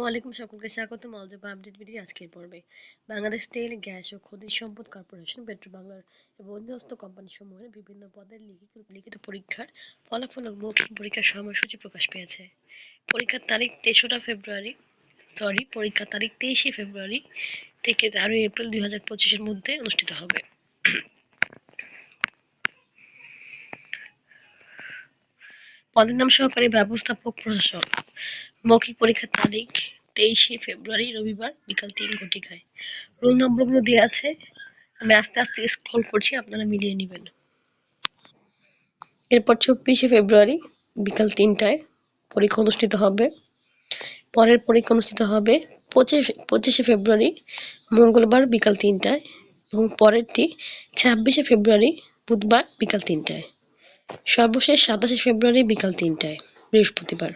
ওয়ালাইকুম সকলকে স্বাগত মালজব আপডেট ভিডিওর আজকের পর্বে। বাংলাদেশ তেল, গ্যাস ও খনিজ সম্পদ কর্পোরেশন পেট্রো বাংলার এবং অধীনস্থ বিভিন্ন পদের লিখিত পরীক্ষার ফলাফল ও মৌখিক পরীক্ষার সময়সূচি প্রকাশ পেয়েছে। পরীক্ষার তারিখ তেসরা ফেব্রুয়ারি সরি পরীক্ষার তারিখ তেইশে ফেব্রুয়ারি থেকে তেরোই এপ্রিল দুই হাজার পঁচিশের মধ্যে অনুষ্ঠিত হবে। পদের নাম সহকারী ব্যবস্থাপক প্রশাসক। মৌখিক পরীক্ষার তারিখ তেইশে ফেব্রুয়ারি, রবিবার, বিকাল তিন ঘটিকায়। রোল নম্বরগুলো দেওয়া আছে। আমি আস্তে আস্তে স্ক্রল করছি, আপনারা মিলিয়ে নেবেন। এরপর চব্বিশে ফেব্রুয়ারি, বিকাল তিনটায় পরীক্ষা অনুষ্ঠিত হবে। পরের পরীক্ষা অনুষ্ঠিত হবে পঁচিশ, পঁচিশে ফেব্রুয়ারি, মঙ্গলবার, বিকাল তিনটায় এবং পরেরটি ছাব্বিশে ফেব্রুয়ারি, বুধবার, বিকাল তিনটায়। সর্বশেষ সাতাশে ফেব্রুয়ারি, বিকাল তিনটায়, বৃহস্পতিবার।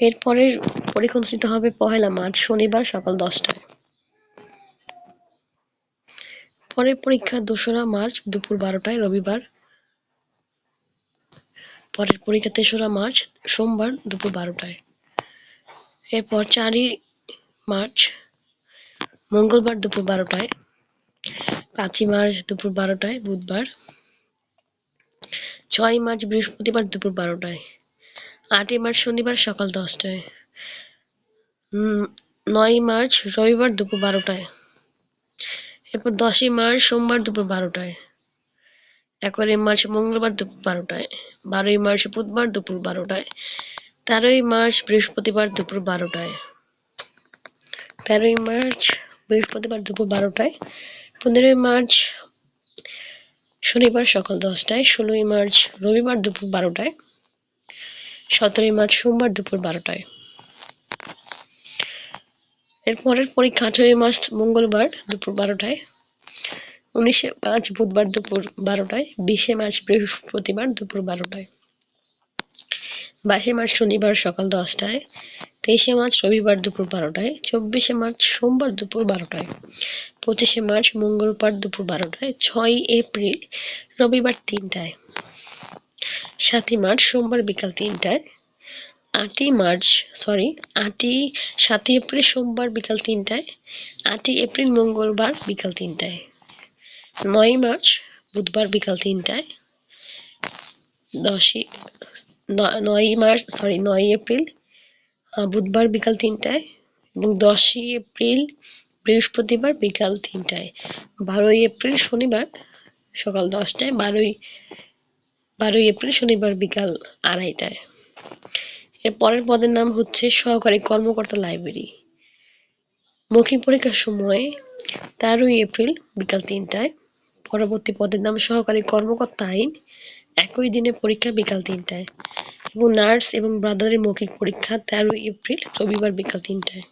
এরপরের পরীক্ষা অনুষ্ঠিত হবে পহেলা মার্চ, শনিবার সকাল দশটায়। পরের পরীক্ষা দোসরা মার্চ, দুপুর বারোটায়, রবিবার। পরের পরীক্ষা তেসরা মার্চ, সোমবার দুপুর বারোটায়। এরপর চারই মার্চ, মঙ্গলবার দুপুর বারোটায়। পাঁচই মার্চ দুপুর বারোটায়, বুধবার। ছয় মার্চ বৃহস্পতিবার দুপুর বারোটায়। আটই মার্চ শনিবার সকাল দশটায়। নয় মার্চ রবিবার দুপুর বারোটায়। এরপর দশই মার্চ সোমবার দুপুর বারোটায়। এগারোই মার্চ মঙ্গলবার দুপুর বারোটায়। বারোই মার্চ বুধবার দুপুর বারোটায়। তেরোই মার্চ বৃহস্পতিবার দুপুর বারোটায়। তেরোই মার্চ বৃহস্পতিবার দুপুর বারোটায়। পনেরোই মার্চ শনিবার সকাল দশটায়। ষোলোই মার্চ রবিবার দুপুর বারোটায়। সতেরোই মার্চ সোমবার দুপুর বারোটায়। এরপরের পরীক্ষা আঠেরোই মার্চ মঙ্গলবার দুপুর বারোটায়, উনিশে মার্চ বুধবার দুপুর বারোটায়, বিশে মার্চ বৃহস্পতিবার দুপুর বারোটায়। বাইশে মার্চ শনিবার সকাল দশটায়, তেইশে মার্চ রবিবার দুপুর বারোটায়, চব্বিশে মার্চ সোমবার দুপুর বারোটায়, পঁচিশে মার্চ মঙ্গলবার দুপুর বারোটায় ছয় এপ্রিল রবিবার তিনটায়। সাতই মার্চ, সোমবার বিকাল তিনটায়। আটই মার্চ সরি আটই, সাতই এপ্রিল, সোমবার বিকাল তিনটায়। আটই এপ্রিল, মঙ্গলবার বিকাল তিনটায়। নয়ই মার্চ, বুধবার বিকাল তিনটায়। দশই নয়ই মার্চ সরি নয়ই এপ্রিল বুধবার বিকাল তিনটায় এবং দশই এপ্রিল, বৃহস্পতিবার বিকাল তিনটায়। বারোই এপ্রিল, শনিবার সকাল দশটায়, বারোই বারোই এপ্রিল শনিবার বিকাল আড়াইটায়। এর পরের পদের নাম হচ্ছে সহকারী কর্মকর্তা লাইব্রেরি। মৌখিক পরীক্ষার সময় তেরোই এপ্রিল বিকাল তিনটায়। পরবর্তী পদের নাম সহকারী কর্মকর্তা আইন, একই দিনে পরীক্ষা বিকাল তিনটায়। এবং নার্স এবং ব্রাদারের মৌখিক পরীক্ষা তেরোই এপ্রিল রবিবার বিকাল তিনটায়।